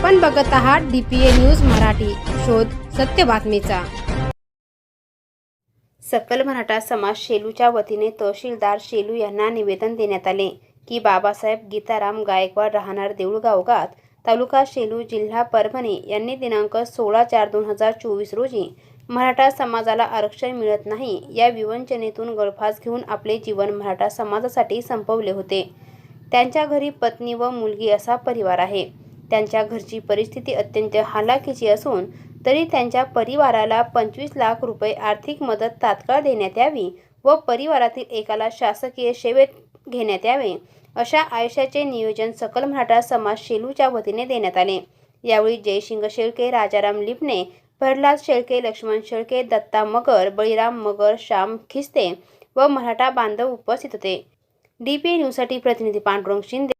आपण बघत आहात डीपीए न्यूज मराठी. शोध सत्य बातमीचा. सकल मराठा समाज शेलूच्या वतीने तहसीलदार शेलू यांना निवेदन देण्यात आले की बाबासाहेब गीताराम गायकवाड राहणार देऊळगाव गात तालुका शेलू जिल्हा परभणी यांनी दिनांक सोळा चार दोन हजार चोवीस रोजी मराठा समाजाला आरक्षण मिळत नाही या विवंचनेतून गळफास घेऊन आपले जीवन मराठा समाजासाठी संपवले होते. त्यांच्या घरी पत्नी व मुलगी असा परिवार आहे. त्यांच्या घरची परिस्थिती अत्यंत हालाखीची असून तरी त्यांच्या परिवाराला पंचवीस लाख रुपये आर्थिक मदत तात्काळ देण्यात यावी व परिवारातील एकाला शासकीय सेवेत घेण्यात यावे अशा आयुष्याचे नियोजन सकल मराठा समाज शेलूच्या वतीने देण्यात आले. यावेळी जयशिंग शेळके राजाराम लिपणे प्रल्हाद शेळके लक्ष्मण शेळके दत्ता मगर बळीराम मगर श्याम खिस्ते व मराठा बांधव उपस्थित होते. डी पी न्यूजसाठी प्रतिनिधी पांडुरंग शिंदे.